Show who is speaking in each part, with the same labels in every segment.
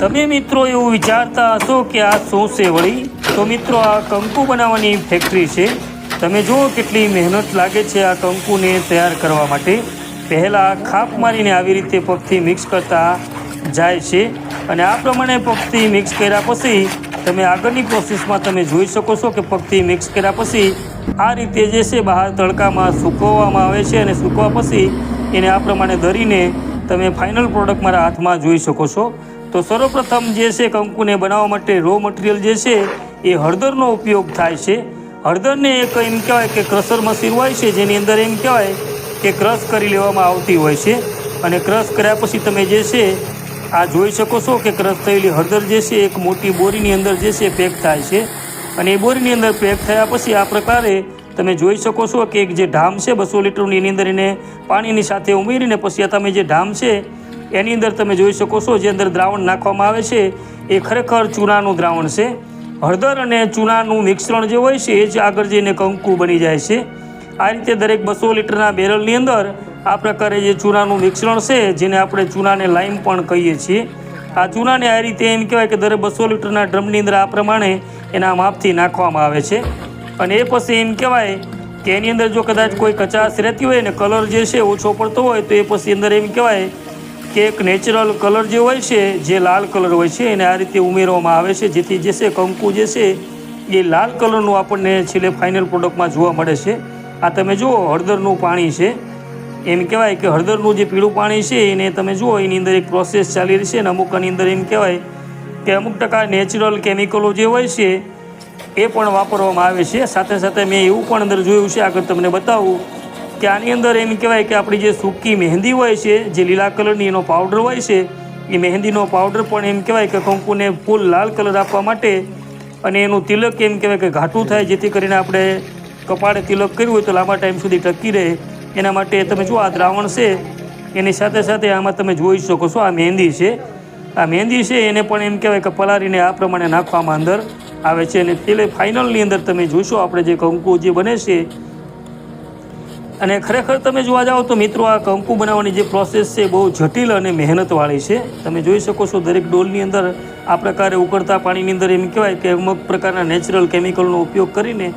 Speaker 1: તમે મિત્રો એવું વિચારતા હશો કે આ શું છે વળી? તો મિત્રો, આ કંકુ બનાવવાની ફેક્ટરી છે. તમે જુઓ કેટલી મહેનત લાગે છે આ કંકુને તૈયાર કરવા માટે. પહેલાં ખાપ મારીને આવી રીતે પગથી મિક્સ કરતા જાય છે. અને આ પ્રમાણે પગથી મિક્સ કર્યા પછી તમે આગળની પ્રોસેસમાં તમે જોઈ શકો છો કે પગથી મિક્સ કર્યા પછી આ રીતે જે છે બહાર તડકામાં સૂકવવામાં આવે છે અને સૂકવા પછી એને આ પ્રમાણે દરીને તમે ફાઇનલ પ્રોડક્ટ મારા હાથમાં જોઈ શકો છો. તો સર્વપ્રથમ જે છે કંકુને બનાવવા માટે રો મટીરિયલ જે છે એ હળદરનો ઉપયોગ થાય છે. હળદરને એક એમ કહેવાય કે ક્રશર મશીન હોય છે, જેની અંદર એમ કહેવાય કે ક્રશ કરી લેવામાં આવતી હોય છે. અને ક્રશ કર્યા પછી તમે જે છે આ જોઈ શકો છો કે ક્રશ થયેલી હળદર જે છે એક મોટી બોરીની અંદર જે છે પેક થાય છે. અને એ બોરીની અંદર પેક થયા પછી આ પ્રકારે તમે જોઈ શકો છો કે એક જે ઢામ છે બસો લીટરની એની અંદર એને પાણીની સાથે ઉમેરીને પછી આ તમે જે ઢામ છે એની અંદર તમે જોઈ શકો છો, જે અંદર દ્રાવણ નાખવામાં આવે છે, એ ખરેખર ચૂનાનું દ્રાવણ છે. હળદર અને ચૂનાનું મિશ્રણ જે હોય છે, એ જ આગળ જઈને કંકુ બની જાય છે. આ રીતે દરેક બસો લીટરના બેરલની અંદર આ પ્રકારે જે ચૂનાનું મિશ્રણ છે, જેને આપણે ચૂનાને લાઈમ પણ કહીએ છીએ. આ ચૂનાને આ રીતે એમ કહેવાય કે દરેક બસો લીટરના ડ્રમની અંદર આ પ્રમાણે એના માપથી નાખવામાં આવે છે. અને એ પછી એમ કહેવાય કે એની અંદર જો કદાચ કોઈ કચાશ રહેતી હોય ને કલર જે છે ઓછો પડતો હોય, તો એ પછી અંદર એમ કહેવાય કે એક નેચરલ કલર જે હોય છે, જે લાલ કલર હોય છે, એને આ રીતે ઉમેરવામાં આવે છે, જેથી જે છે કંકુ જે છે, એ લાલ કલરનું આપણને છેલ્લે ફાઇનલ પ્રોડક્ટમાં જોવા મળે છે. આ તમે જુઓ, હળદરનું પાણી છે. એમ કહેવાય કે હળદરનું જે પીળું પાણી છે, એને તમે જુઓ, એની અંદર એક પ્રોસેસ ચાલી રહી છે અને અમુક આની અંદર એમ કહેવાય કે અમુક ટકા નેચરલ કેમિકલો જે હોય છે, એ પણ વાપરવામાં આવે છે. સાથે સાથે મેં એવું પણ અંદર જોયું છે, આગળ તમને બતાવું. કે આની અંદર એમ કહેવાય કે આપણી જે સૂકી મહેંદી હોય છે, જે લીલા કલરની એનો પાવડર હોય છે, એ મહેંદીનો પાવડર પણ એમ કહેવાય કે કંકુને ફૂલ લાલ કલર આપવા માટે અને એનું તિલક એમ કહેવાય કે ઘાટું થાય જેથી કરીને આપણે કપાળે તિલક કર્યું હોય તો લાંબા ટાઈમ સુધી ટકી રહે. એના માટે તમે જુઓ, આ દ્રાવણ છે, એની સાથે સાથે આમાં તમે જોઈ શકો છો, આ મહેંદી છે. આ મહેંદી છે, એને પણ એમ કહેવાય કે પલાળીને આ પ્રમાણે નાખવામાં અંદર આવે છે અને તેલે ફાઇનલની અંદર તમે જોશો, આપણે જે કંકુ જે બને છે અને ખરેખર તમે જોવા જાઓ તો મિત્રો, આ કંકુ બનાવવાની જે પ્રોસેસ છે બહુ જટિલ અને મહેનતવાળી છે. તમે જોઈ શકો છો દરેક ડોલની અંદર આ પ્રકારે ઉકળતા પાણીની અંદર એમ કહેવાય કે અમુક પ્રકારના નેચરલ કેમિકલનો ઉપયોગ કરીને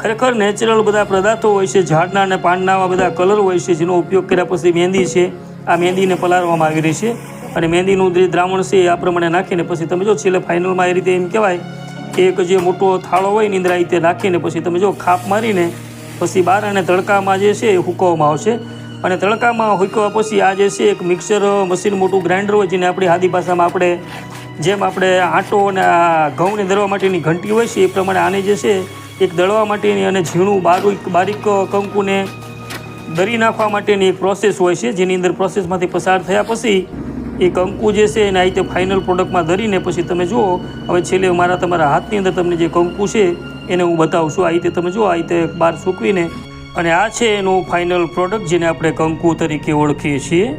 Speaker 1: ખરેખર નેચરલ બધા પદાર્થો હોય છે, ઝાડના અને પાનના બધા કલર હોય છે, જેનો ઉપયોગ કર્યા પછી મહેંદી છે, આ મહેંદીને પલાળવામાં આવી રહી છે. અને મહેંદીનું જે દ્રાવણ છે એ આ પ્રમાણે નાખીને પછી તમે જો છેલ્લે ફાઇનલમાં એ રીતે એમ કહેવાય કે એક જે મોટો થાળો હોય નિંદ્રા આ રીતે નાખીને પછી તમે જો ખાપ મારીને પછી બહાર અને તડકામાં જે છે એ હુકવામાં આવશે. અને તડકામાં હૂકવા પછી આ જે છે એક મિક્સર મશીન મોટું ગ્રાઇન્ડર હોય જેને આપણી આદિ ભાષામાં આપણે જેમ આપણે આટો અને આ ઘઉંને દળવા માટેની ઘંટી હોય છે એ પ્રમાણે આને જે છે એક દળવા માટેની અને ઝીણું બારીક બારીક કંકુને દરી નાખવા માટેની એક પ્રોસેસ હોય છે. જેની અંદર પ્રોસેસમાંથી પસાર થયા પછી એ કંકુ જે છે એને આ રીતે ફાઇનલ પ્રોડક્ટમાં ધરીને પછી તમે જુઓ. હવે છેલ્લે મારા તમારા હાથની અંદર તમને જે કંકુ છે એને હું બતાવું છું. આ રીતે તમે જુઓ, આ રીતે બહાર સૂકવીને. અને આ છે એનું ફાઇનલ પ્રોડક્ટ જેને આપણે કંકુ તરીકે ઓળખીએ છીએ.